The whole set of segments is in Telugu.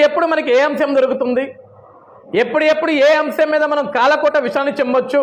ఎప్పుడు మనకి ఏ అంశం దొరుకుతుంది? ఎప్పుడు ఎప్పుడు ఏ అంశం మీద మనం కాలకోట విషయాన్ని చెమ్మొచ్చు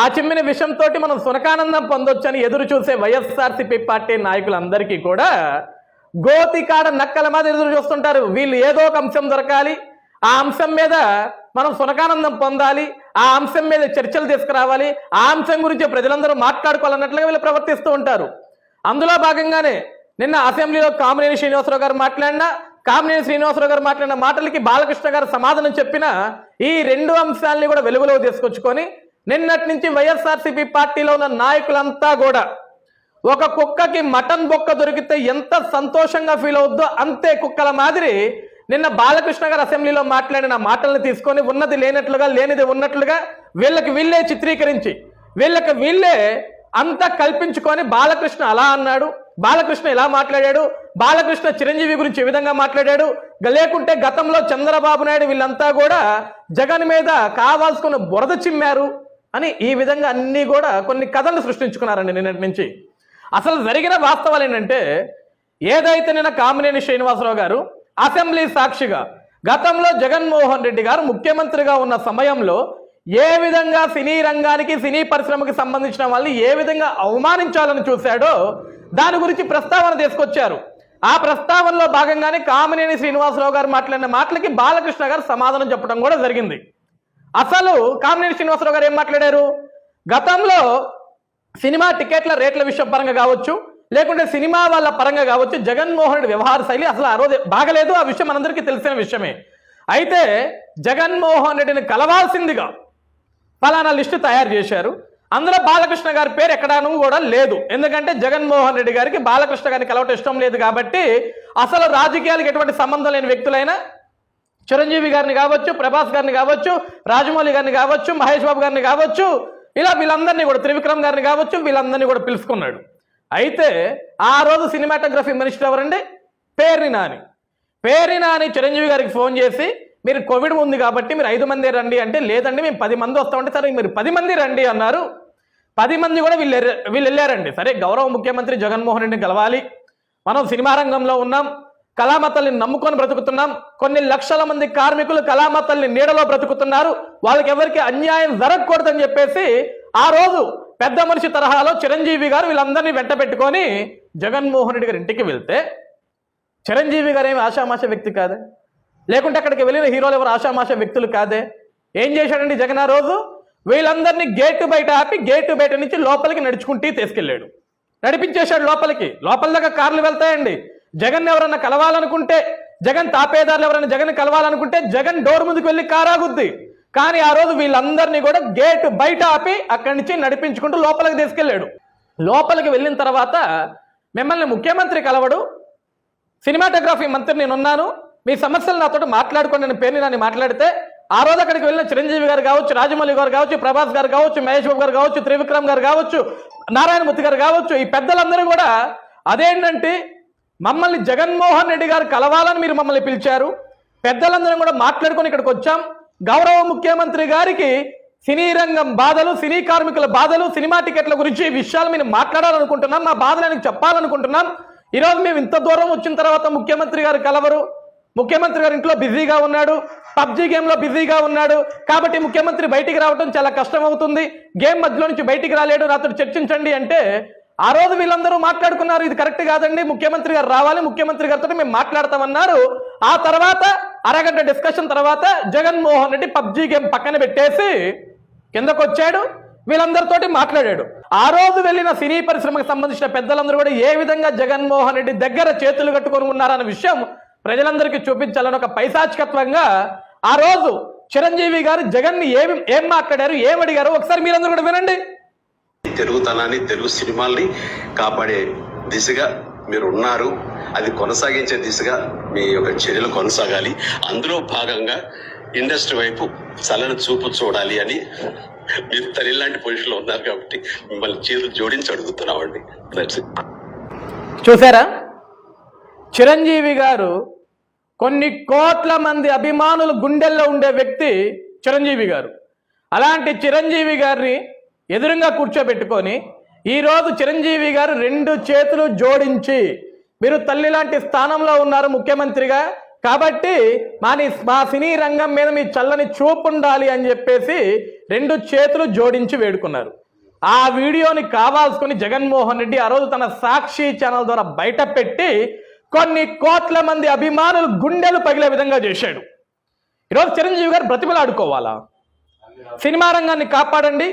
ఆ చిమ్మిన విషయంతో మనం సునకానందం పొందొచ్చు అని ఎదురు చూసే వైఎస్ఆర్సీపీ పార్టీ నాయకులందరికీ కూడా గోతికాడ నక్కల మీద ఎదురు చూస్తుంటారు. వీళ్ళు ఏదో ఒక అంశం దొరకాలి. ఆ అంశం మీద మనం సునకానందం పొందాలి. ఆ అంశం మీద చర్చలు తీసుకురావాలి. ఆ అంశం గురించి ప్రజలందరూ మాట్లాడుకోవాలన్నట్లుగా వీళ్ళు ప్రవర్తిస్తూ ఉంటారు. అందులో భాగంగానే నిన్న అసెంబ్లీలో కామినేని శ్రీనివాసరావు గారు మాట్లాడినా కామినేని శ్రీనివాసరావు గారు మాట్లాడిన మాటలకి బాలకృష్ణ గారు సమాధానం చెప్పిన ఈ రెండు అంశాలని కూడా వెలుగులో తీసుకొచ్చుకొని నిన్నటి నుంచి వైఎస్ఆర్సీపీ పార్టీలో ఉన్న నాయకులంతా కూడా ఒక కుక్కకి మటన్ బొక్క దొరికితే ఎంత సంతోషంగా ఫీల్ అవుద్దో అంతే కుక్కల మాదిరి నిన్న బాలకృష్ణ గారు అసెంబ్లీలో మాట్లాడిన మాటలను తీసుకొని ఉన్నది లేనట్లుగా లేనిది ఉన్నట్లుగా వీళ్ళకి వీళ్ళే చిత్రీకరించి వీళ్ళకి వీళ్ళే అంతా కల్పించుకొని బాలకృష్ణ అలా అన్నాడు. బాలకృష్ణ ఎలా మాట్లాడాడు? బాలకృష్ణ చిరంజీవి గురించి ఏ విధంగా మాట్లాడాడు? లేకుంటే గతంలో చంద్రబాబు నాయుడు వీళ్ళంతా కూడా జగన్ మీద కావాల్సుకున్న బురద చిమ్మారు అని ఈ విధంగా అన్నీ కూడా కొన్ని కథలు సృష్టించుకున్నారండి నిన్నటి నుంచి. అసలు జరిగిన వాస్తవాలు ఏంటంటే ఏదైతే నిన్న కామినేని శ్రీనివాసరావు గారు అసెంబ్లీ సాక్షిగా గతంలో జగన్మోహన్ రెడ్డి గారు ముఖ్యమంత్రిగా ఉన్న సమయంలో ఏ విధంగా సినీ రంగానికి సినీ పరిశ్రమకి సంబంధించిన వాళ్ళని ఏ విధంగా అవమానించాలని చూశాడో దాని గురించి ప్రస్తావన తీసుకొచ్చారు. ఆ ప్రస్తావనలో భాగంగానే కామినేని శ్రీనివాసరావు గారు మాట్లాడిన మాటలకి బాలకృష్ణ గారు సమాధానం చెప్పడం కూడా జరిగింది. అసలు కామినేని శ్రీనివాసరావు గారు ఏం మాట్లాడారు? గతంలో సినిమా టికెట్ల రేట్ల విషయం పరంగా కావచ్చు లేకుంటే సినిమా వాళ్ళ పరంగా కావచ్చు జగన్మోహన్ రెడ్డి వ్యవహార శైలి అసలు ఆ రోజు బాగలేదు. ఆ విషయం మనందరికీ తెలిసిన విషయమే. అయితే జగన్మోహన్ రెడ్డిని కలవాల్సిందిగా ఫలానా లిస్టు తయారు చేశారు. అందులో బాలకృష్ణ గారి పేరు ఎక్కడాను కూడా లేదు. ఎందుకంటే జగన్మోహన్ రెడ్డి గారికి బాలకృష్ణ గారిని కలవటం ఇష్టం లేదు కాబట్టి అసలు రాజకీయాలకు ఎటువంటి సంబంధం లేని వ్యక్తులైనా చిరంజీవి గారిని కావచ్చు ప్రభాస్ గారిని కావచ్చు రాజమౌళి గారిని కావచ్చు మహేష్ బాబు గారిని కావచ్చు ఇలా వీళ్ళందరినీ కూడా త్రివిక్రమ్ గారిని కావచ్చు వీళ్ళందరినీ కూడా పిలుచుకున్నాడు. అయితే ఆ రోజు సినిమాటోగ్రఫీ మినిస్టర్ ఎవరండి? పేర్ని నాని. పేర్ని నాని చిరంజీవి గారికి ఫోన్ చేసి మీరు కోవిడ్ ఉంది కాబట్టి మీరు ఐదు మంది రండి అంటే లేదండి మేము పది మంది వస్తామంటే సరే మీరు పది మంది రండి అన్నారు. పది మంది కూడా వీళ్ళు వీళ్ళు వెళ్ళారండి. సరే గౌరవ ముఖ్యమంత్రి జగన్మోహన్ రెడ్డిని కలవాలి. మనం సినిమా రంగంలో ఉన్నాం. కళామతల్ని నమ్ముకొని బ్రతుకుతున్నాం. కొన్ని లక్షల మంది కార్మికులు కళామతల్ని నీడలో బ్రతుకుతున్నారు. వాళ్ళకి ఎవరికి అన్యాయం జరగకూడదని చెప్పేసి ఆ రోజు పెద్ద మనిషి తరహాలో చిరంజీవి గారు వీళ్ళందరినీ వెంట పెట్టుకొని జగన్మోహన్ రెడ్డి గారి ఇంటికి వెళ్తే చిరంజీవి గారు ఏమి ఆషామాష వ్యక్తి కాదు. లేకుంటే అక్కడికి వెళ్ళిన హీరోలు ఎవరు? ఆషామాషా వ్యక్తులు కాదే. ఏం చేశాడండి జగన్ ఆ రోజు? వీళ్ళందరినీ గేటు బయట ఆపి గేటు బయట నుంచి లోపలికి నడుచుకుంటూ తీసుకెళ్ళాడు. నడిపించేశాడు లోపలికి. లోపల దాకా కార్లు వెళ్తాయండి. జగన్ ఎవరన్నా కలవాలనుకుంటే జగన్ తాపేదారులు ఎవరైనా జగన్ కలవాలనుకుంటే జగన్ డోర్ ముందుకు వెళ్ళి కారాగుద్ది. కానీ ఆ రోజు వీళ్ళందరినీ కూడా గేటు బయట ఆపి అక్కడి నుంచి నడిపించుకుంటూ లోపలికి తీసుకెళ్ళాడు. లోపలికి వెళ్ళిన తర్వాత మిమ్మల్ని ముఖ్యమంత్రి కలవడు. సినిమాటోగ్రఫీ మంత్రి నేను ఉన్నాను మీ సమస్యలు నాతో మాట్లాడుకోండి నేను పేరుని నన్ను మాట్లాడితే ఆ రోజు అక్కడికి వెళ్ళిన చిరంజీవి గారు కావచ్చు రాజమౌళి గారు కావచ్చు ప్రభాస్ గారు కావచ్చు మహేష్ బాబు గారు కావచ్చు త్రివిక్రమ్ గారు కావచ్చు నారాయణమూర్తి గారు కావచ్చు ఈ పెద్దలందరూ కూడా అదేంటంటే మమ్మల్ని జగన్మోహన్ రెడ్డి గారు కలవాలని మీరు మమ్మల్ని పిలిచారు. పెద్దలందరం కూడా మాట్లాడుకొని ఇక్కడికి వచ్చాం. గౌరవ ముఖ్యమంత్రి గారికి సినీ రంగం బాధలు సినీ కార్మికుల బాధలు సినిమా టికెట్ల గురించి విషయాలు మేము మాట్లాడాలనుకుంటున్నాం. మా బాధలు ఆయనకు చెప్పాలనుకుంటున్నాం. ఈరోజు మేము ఇంత దూరం వచ్చిన తర్వాత ముఖ్యమంత్రి గారు కలవరు. ముఖ్యమంత్రి గారు ఇంట్లో బిజీగా ఉన్నాడు పబ్జీ గేమ్లో బిజీగా ఉన్నాడు. కాబట్టి ముఖ్యమంత్రి బయటికి రావడం చాలా కష్టం అవుతుంది గేమ్ మధ్యలో నుంచి బయటికి రాలేడు రాత్రి చర్చించండి అంటే ఆ రోజు వీళ్ళందరూ మాట్లాడుకున్నారు. ఇది కరెక్ట్ కాదండి. ముఖ్యమంత్రి గారు రావాలి ముఖ్యమంత్రి గారితో మేము మాట్లాడతామన్నారు. ఆ తర్వాత అరగంట డిస్కషన్ తర్వాత జగన్మోహన్ రెడ్డి పబ్జీ గేమ్ పక్కన పెట్టేసి కిందకు వచ్చాడు వీళ్ళందరితోటి మాట్లాడాడు. ఆ రోజు వెళ్ళిన సినీ పరిశ్రమకు సంబంధించిన పెద్దలందరూ కూడా ఏ విధంగా జగన్మోహన్ రెడ్డి దగ్గర చేతులు కట్టుకొని ఉన్నారన్న విషయం ప్రజలందరికీ చూపించాలని ఒక పైశాచికత్వంగా ఆ రోజు చిరంజీవి గారు జగన్ని ఏమి ఏం మాట్లాడారు ఏం అడిగారు ఒకసారి మీరందరూ కూడా వినండి. తెలుగుతనాన్ని తెలుగు సినిమాల్ని కాపాడే దిశగా మీరు ఉన్నారు. అది కొనసాగించే దిశగా మీ యొక్క చర్యలు కొనసాగాలి. అందులో భాగంగా ఇండస్ట్రీ వైపు చల్లని చూపు చూడాలి అని మీరు తల్లి లాంటి పొజిషన్లో ఉన్నారు కాబట్టి మిమ్మల్ని చేతులు జోడించి అడుగుతున్నామండి. చూసారా? చిరంజీవి గారు కొన్ని కోట్ల మంది అభిమానులు గుండెల్లో ఉండే వ్యక్తి చిరంజీవి గారు. అలాంటి చిరంజీవి గారిని ఎదురుగా కూర్చోబెట్టుకొని ఈరోజు చిరంజీవి గారు రెండు చేతులు జోడించి మీరు తల్లి లాంటి స్థానంలో ఉన్నారు ముఖ్యమంత్రిగా కాబట్టి మా మా సినీ రంగం మీద మీ చల్లని చూపు ఉండాలి అని చెప్పేసి రెండు చేతులు జోడించి వేడుకున్నారు. ఆ వీడియోని కావాల్సుకుని జగన్మోహన్ రెడ్డి ఆ రోజు తన సాక్షి ఛానల్ ద్వారా బయట పెట్టి కొన్ని కోట్ల మంది అభిమానులు గుండెలు పగిలే విధంగా చేశాడు. ఈరోజు చిరంజీవి గారు బ్రతిమలాడుకోవాలా? సినిమా రంగాన్ని కాపాడండి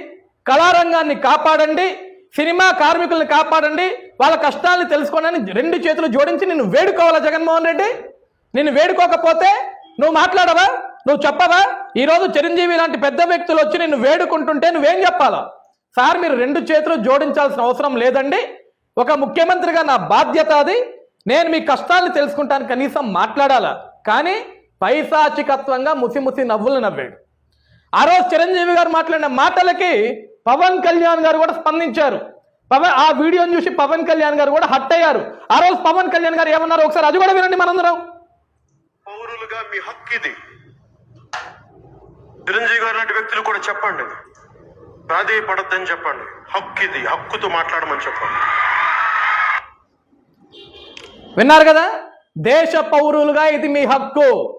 కళారంగాన్ని కాపాడండి సినిమా కార్మికుల్ని కాపాడండి వాళ్ళ కష్టాలను తెలుసుకోనని రెండు చేతులు జోడించి నిన్ను వేడుకోవాలా జగన్మోహన్ రెడ్డి? నిన్ను వేడుకోకపోతే నువ్వు మాట్లాడవా? నువ్వు చెప్పవా? ఈరోజు చిరంజీవి లాంటి పెద్ద వ్యక్తులు వచ్చి నిన్ను వేడుకుంటుంటే నువ్వేం చెప్పాలా? సార్ మీరు రెండు చేతులు జోడించాల్సిన అవసరం లేదండి. ఒక ముఖ్యమంత్రిగా నా బాధ్యత అది. నేను మీ కష్టాన్ని తెలుసుకుంటాను కనీసం మాట్లాడాలా? కానీ పైశాచికత్వంగా ముసి ముసి నవ్వులు నవ్వాడు. ఆ రోజు చిరంజీవి గారు మాట్లాడిన మాటలకి పవన్ కళ్యాణ్ గారు కూడా స్పందించారు. పవన్ ఆ వీడియోని చూసి పవన్ కళ్యాణ్ గారు కూడా హట్ అయ్యారు. ఆ రోజు పవన్ కళ్యాణ్ గారు ఏమన్నారు? ఒకసారి అది కూడా వినండి మనందరం. పౌరులుగా మీ హక్కు ఇది. చిరంజీవి గారు లాంటి వ్యక్తులు కూడా చెప్పండి. ప్రాధేయపడద్దని చెప్పండి. హక్కు ఇది. హక్కుతో మాట్లాడమని చెప్పండి. విన్నారు కదా? దేశ పౌరులుగా ఇది మీ హక్కు.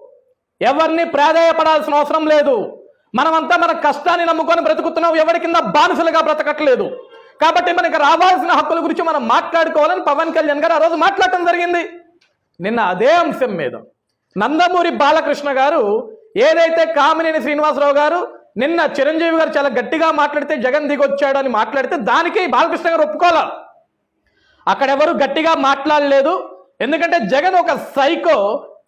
ఎవరిని ప్రాధేయపడాల్సిన అవసరం లేదు. మనమంతా మన కష్టాన్ని నమ్ముకొని బ్రతుకుతున్నాం. ఎవరి కింద బానిసలుగా బ్రతకట్లేదు. కాబట్టి మనకి రావాల్సిన హక్కుల గురించి మనం మాట్లాడుకోవాలని పవన్ కళ్యాణ్ గారు ఆ రోజు మాట్లాడటం జరిగింది. నిన్న అదే అంశం మీద నందమూరి బాలకృష్ణ గారు ఏదైతే కామినేని శ్రీనివాసరావు గారు నిన్న చిరంజీవి గారు చాలా గట్టిగా మాట్లాడితే జగన్ దిగొచ్చాడు అని మాట్లాడితే దానికి బాలకృష్ణ గారు ఒప్పుకోవాలి? అక్కడెవరు గట్టిగా మాట్లాడలేదు. ఎందుకంటే జగన్ ఒక సైకో.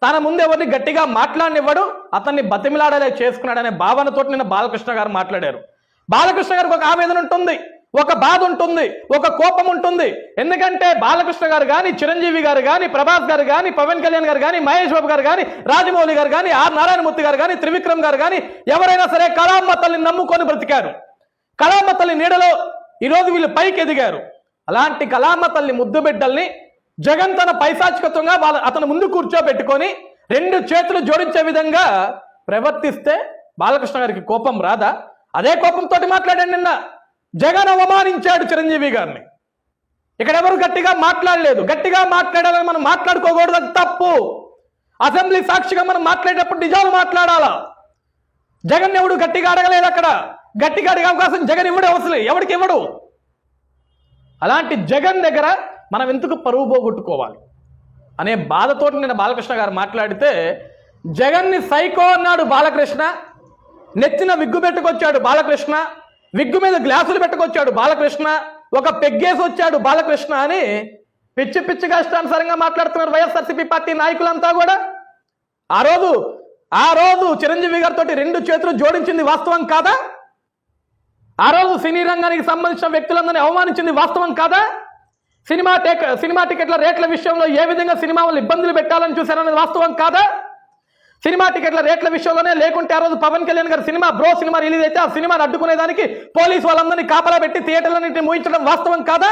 తన ముందు ఎవరిని గట్టిగా మాట్లాడనివ్వడు అతన్ని బతిమిలాడలే చేసుకున్నాడనే భావనతో నిన్న బాలకృష్ణ గారు మాట్లాడారు. బాలకృష్ణ గారికి ఒక ఆవేదన ఉంటుంది ఒక బాధ ఉంటుంది ఒక కోపం ఉంటుంది. ఎందుకంటే బాలకృష్ణ గారు కానీ చిరంజీవి గారు కానీ ప్రభాస్ గారు కానీ పవన్ కళ్యాణ్ గారు కానీ మహేష్ బాబు గారు కానీ రాజమౌళి గారు కానీ ఆర్ నారాయణమూర్తి గారు కానీ త్రివిక్రమ్ గారు కానీ ఎవరైనా సరే కళామ్మ తల్లిని నమ్ముకొని బ్రతికారు. కళామ్మ తల్లి నీడలో ఈరోజు వీళ్ళు పైకి ఎదిగారు అలాంటి కళామ్మ తల్లి ముద్దు బిడ్డల్ని జగన్ తన పైశాచికత్వంగా వాళ్ళ అతను ముందు కూర్చోబెట్టుకొని రెండు చేతులు జోడించే విధంగా ప్రవర్తిస్తే బాలకృష్ణ గారికి కోపం రాదా? అదే కోపంతో మాట్లాడాడు నిన్న. జగన్ అవమానించాడు చిరంజీవి గారిని. ఇక్కడ ఎవరు గట్టిగా మాట్లాడలేదు. గట్టిగా మాట్లాడాలని మనం మాట్లాడుకోకూడదు. అది తప్పు. అసెంబ్లీ సాక్షిగా మనం మాట్లాడేటప్పుడు నిజాలు మాట్లాడాలా? జగన్ ఎవడు గట్టిగా అడగలేదు అక్కడ? గట్టిగా అడిగే అవకాశం జగన్ ఇవ్వడు అవసరం ఎవడికి ఇవ్వడు? అలాంటి జగన్ దగ్గర మనం ఎందుకు పరువు పోగొట్టుకోవాలి? అనే బాధతోటి నిన్న బాలకృష్ణ గారు మాట్లాడితే జగన్ని సైకో అన్నాడు బాలకృష్ణ నెత్తిన విగ్గు పెట్టుకొచ్చాడు బాలకృష్ణ విగ్గు మీద గ్లాసులు పెట్టుకొచ్చాడు బాలకృష్ణ ఒక పెగ్గేసి వచ్చాడు బాలకృష్ణ అని పిచ్చి పిచ్చిగా ఇష్టానుసారంగా మాట్లాడుతున్నారు వైఎస్ఆర్సీపీ పార్టీ నాయకులంతా కూడా. ఆ రోజు ఆ రోజు చిరంజీవి గారితో రెండు చేతులు జోడించింది వాస్తవం కాదా? ఆ రోజు సినీ రంగానికి సంబంధించిన వ్యక్తులందరినీ అవమానించింది వాస్తవం కాదా? సినిమా టేక్ సినిమా టికెట్ల రేట్ల విషయంలో ఏ విధంగా సినిమా వాళ్ళు ఇబ్బందులు పెట్టాలని చూశారనేది వాస్తవం కాదా? సినిమా టికెట్ల రేట్ల విషయంలోనే లేకుంటే ఆ రోజు పవన్ కళ్యాణ్ గారు సినిమా బ్రో సినిమా రిలీజ్ అయితే ఆ సినిమాని అడ్డుకునేదానికి పోలీస్ వాళ్ళందరినీ కాపలా పెట్టి థియేటర్లన్నింటినీ మూయించడం వాస్తవం కాదా?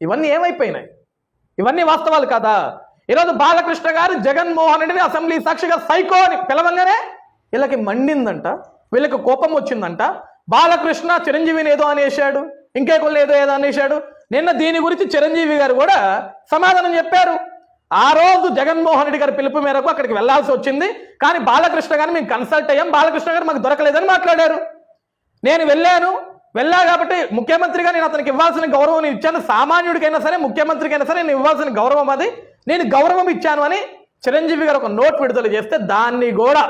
ఇవన్నీ ఏమైపోయినాయి? ఇవన్నీ వాస్తవాలు కాదా? ఈరోజు బాలకృష్ణ గారు జగన్మోహన్ రెడ్డిని అసెంబ్లీ సాక్షిగా సైకో అని పిలవంగానే వీళ్ళకి మండిందంట వీళ్ళకి కోపం వచ్చిందంట. బాలకృష్ణ చిరంజీవిని ఏదో అనేశాడు ఇంకేకొల్లు ఏదో ఏదో అనేశాడు. నిన్న దీని గురించి చిరంజీవి గారు కూడా సమాధానం చెప్పారు. ఆ రోజు జగన్మోహన్ రెడ్డి గారి పిలుపు మేరకు అక్కడికి వెళ్ళాల్సి వచ్చింది. కానీ బాలకృష్ణ గారిని మేము కన్సల్ట్ అయ్యాం. బాలకృష్ణ గారు మాకు దొరకలేదని మాట్లాడారు. నేను వెళ్ళాను. వెళ్ళా కాబట్టి ముఖ్యమంత్రిగా నేను అతనికి ఇవ్వాల్సిన గౌరవం ఇచ్చాను. సామాన్యుడికైనా సరే ముఖ్యమంత్రికైనా సరే నేను ఇవ్వాల్సిన గౌరవం అది. నేను గౌరవం ఇచ్చాను అని చిరంజీవి గారు ఒక నోట్ విడుదల చేస్తే దాన్ని కూడా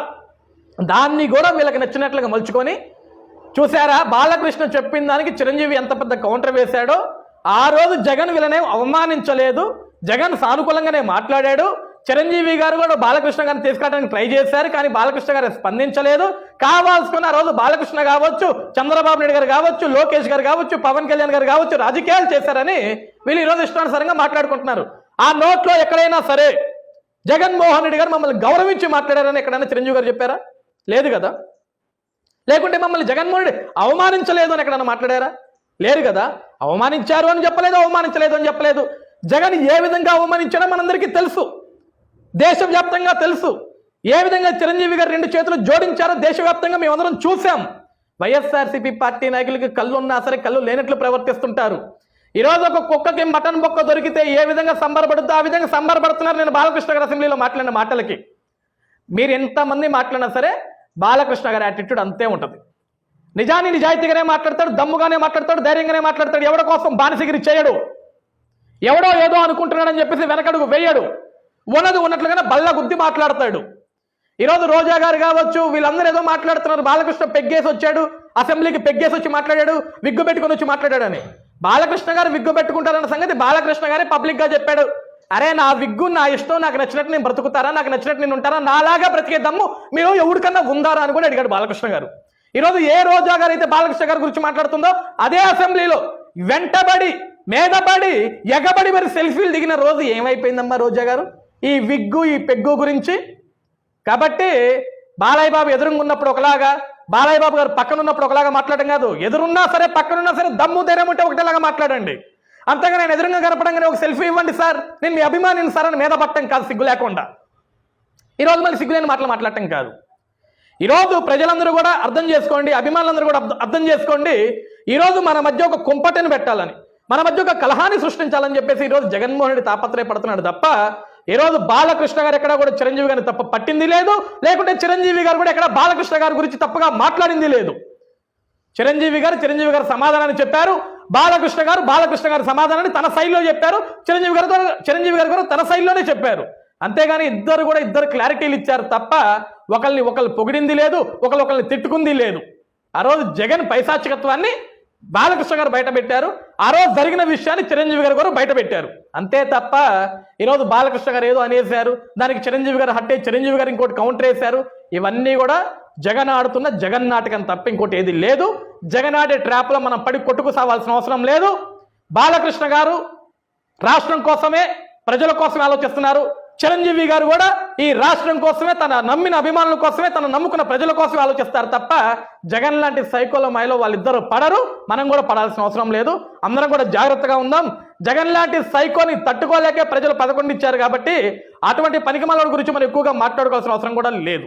దాన్ని కూడా వీళ్ళకి నచ్చినట్లుగా మలుచుకొని చూసారా బాలకృష్ణ చెప్పిన దానికి చిరంజీవి ఎంత పెద్ద కౌంటర్ వేశాడో ఆ రోజు జగన్ వీళ్ళనే అవమానించలేదు. జగన్ సానుకూలంగానే మాట్లాడాడు. చిరంజీవి గారు కూడా బాలకృష్ణ గారిని తీసుకురావడానికి ట్రై చేశారు కానీ బాలకృష్ణ గారు స్పందించలేదు. కావాల్సుకున్న ఆ రోజు బాలకృష్ణ కావచ్చు చంద్రబాబు నాయుడు గారు కావచ్చు లోకేష్ గారు కావచ్చు పవన్ కళ్యాణ్ గారు కావచ్చు రాజకీయాలు చేశారని వీళ్ళు ఈరోజు ఇష్టానుసారంగా మాట్లాడుకుంటున్నారు. ఆ నోట్లో ఎక్కడైనా సరే జగన్మోహన్ రెడ్డి గారు మమ్మల్ని గౌరవించి మాట్లాడారని ఎక్కడైనా చిరంజీవి గారు చెప్పారా? లేదు కదా? లేకుంటే మమ్మల్ని జగన్మోహన్ రెడ్డి అవమానించలేదు అని ఎక్కడైనా మాట్లాడారా? లేరు కదా? అవమానించారు అని చెప్పలేదు అవమానించలేదు అని చెప్పలేదు. జగన్ ఏ విధంగా అవమానించడం మనందరికీ తెలుసు. దేశవ్యాప్తంగా తెలుసు. ఏ విధంగా చిరంజీవి గారు రెండు చేతులు జోడించారో దేశవ్యాప్తంగా మేమందరం చూసాం వైఎస్ఆర్సీపీ పార్టీ నాయకులకి కళ్ళు ఉన్నా సరే కళ్ళు లేనట్లు ప్రవర్తిస్తుంటారు. ఈరోజు ఒక కుక్కకి మటన్ బొక్క దొరికితే ఏ విధంగా సంబరపడుతుందో ఆ విధంగా సంబరపడుతున్నారు నేను బాలకృష్ణ గారి అసెంబ్లీలో మాట్లాడిన మాటలకి. మీరు ఎంతమంది మాట్లాడినా సరే బాలకృష్ణ గారి యాటిట్యూడ్ అంతే ఉంటుంది. నిజాన్ని నిజాయితీగానే మాట్లాడతాడు దమ్ముగానే మాట్లాడతాడు ధైర్యంగానే మాట్లాడతాడు. ఎవడ కోసం బానిసగిరి చేయడు? ఎవడో ఏదో అనుకుంటున్నాడని చెప్పేసి వెనకడుగు వేయడు. ఉన్నది ఉన్నట్లుగానే బల్ల గుద్ది మాట్లాడతాడు. ఈరోజు రోజా గారు కావచ్చు వీళ్ళందరూ ఏదో మాట్లాడుతున్నారు. బాలకృష్ణ పెగ్గేసి వచ్చాడు అసెంబ్లీకి పెగ్గేసి వచ్చి మాట్లాడాడు విగ్గు పెట్టుకుని వచ్చి మాట్లాడాడని. బాలకృష్ణ గారు విగ్గు పెట్టుకుంటారన్న సంగతి బాలకృష్ణ గారే పబ్లిక్గా చెప్పాడు. అరే నా విగ్గు నా ఇష్టం నాకు నచ్చినట్టు నేను బ్రతుకుతారా నాకు నచ్చినట్టు నేను ఉంటారా నాలాగా బ్రతికే దమ్ము మీరు ఎవరికన్నా ఉందారా అని కూడా అడిగాడు బాలకృష్ణ గారు. ఈరోజు ఏ రోజా గారు అయితే బాలకృష్ణ గారి గురించి మాట్లాడుతుందో అదే అసెంబ్లీలో వెంటబడి మీదబడి ఎగబడి మరి సెల్ఫీలు దిగిన రోజు ఏమైపోయిందమ్మా రోజా గారు? ఈ విగ్గు ఈ పెగ్గు గురించి. కాబట్టి బాలయ్య బాబు ఎదురుగున్నప్పుడు ఒకలాగా బాలయ్య బాబు గారు పక్కన ఉన్నప్పుడు ఒకలాగా మాట్లాడడం కాదు. ఎదురున్నా సరే పక్కనున్నా సరే దమ్ము ధైర్యం ఉంటే ఒకటేలాగా మాట్లాడండి. అంతగా నేను ఎదురుగా కనపడంగానే ఒక సెల్ఫీ ఇవ్వండి సార్. నేను మీ అభిమానిని సార్ అని మీద పట్టడం కాదు సిగ్గు లేకుండా. ఈరోజు మళ్ళీ సిగ్గులేని మాటలు మాట్లాడటం కాదు. ఈరోజు ప్రజలందరూ కూడా అర్థం చేసుకోండి అభిమానులందరూ కూడా అర్థం- చేసుకోండి. ఈరోజు మన మధ్య ఒక కుంపటిని పెట్టాలని మన మధ్య ఒక కలహాన్ని సృష్టించాలని చెప్పేసి ఈరోజు జగన్మోహన్ రెడ్డి తాపత్రయపడుతున్నాడు తప్ప ఈరోజు బాలకృష్ణ గారు ఎక్కడ కూడా చిరంజీవి గారిని తప్ప పట్టింది లేదు లేకుంటే చిరంజీవి గారు కూడా ఎక్కడ బాలకృష్ణ గారి గురించి తప్పుగా మాట్లాడింది లేదు. చిరంజీవి గారు చిరంజీవి గారు సమాధానాన్ని చెప్పారు బాలకృష్ణ గారు బాలకృష్ణ గారి సమాధానాన్ని తన శైలిలో చెప్పారు చిరంజీవి గారు చిరంజీవి గారు కూడా తన శైలిలోనే చెప్పారు. అంతేగాని ఇద్దరు కూడా ఇద్దరు క్లారిటీలు ఇచ్చారు తప్ప ఒకరిని ఒకళ్ళు పొగిడింది లేదు ఒకళ్ళు ఒకరిని తిట్టుకుంది లేదు. ఆ రోజు జగన్ పైశాచికత్వాన్ని బాలకృష్ణ గారు బయట పెట్టారు ఆ రోజు జరిగిన విషయాన్ని చిరంజీవి గారు కూడా బయట పెట్టారు అంతే తప్ప ఈరోజు బాలకృష్ణ గారు ఏదో అనేశారు దానికి చిరంజీవి గారు హట్టే చిరంజీవి గారు ఇంకోటి కౌంటర్ వేశారు. ఇవన్నీ కూడా జగన్ ఆడుతున్న జగన్ నాటకం తప్ప ఇంకోటి ఏది లేదు. జగన్ ఆడే ట్రాప్లో మనం పడి కొట్టుకు సావాల్సిన అవసరం లేదు. బాలకృష్ణ గారు రాష్ట్రం కోసమే ప్రజల కోసమే ఆలోచిస్తున్నారు. చిరంజీవి గారు కూడా ఈ రాష్ట్రం కోసమే తన నమ్మిన అభిమానుల కోసమే తన నమ్ముకున్న ప్రజల కోసమే ఆలోచిస్తారు తప్ప జగన్ లాంటి సైకోల మాయలో వాళ్ళిద్దరు పడరు. మనం కూడా పడాల్సిన అవసరం లేదు. అందరం కూడా జాగ్రత్తగా ఉందాం. జగన్ లాంటి సైకోని తట్టుకోలేకే ప్రజలు పదకొండు ఇచ్చారు కాబట్టి అటువంటి పనికిమాల గురించి మనం ఎక్కువగా మాట్లాడుకోవాల్సిన అవసరం కూడా లేదు.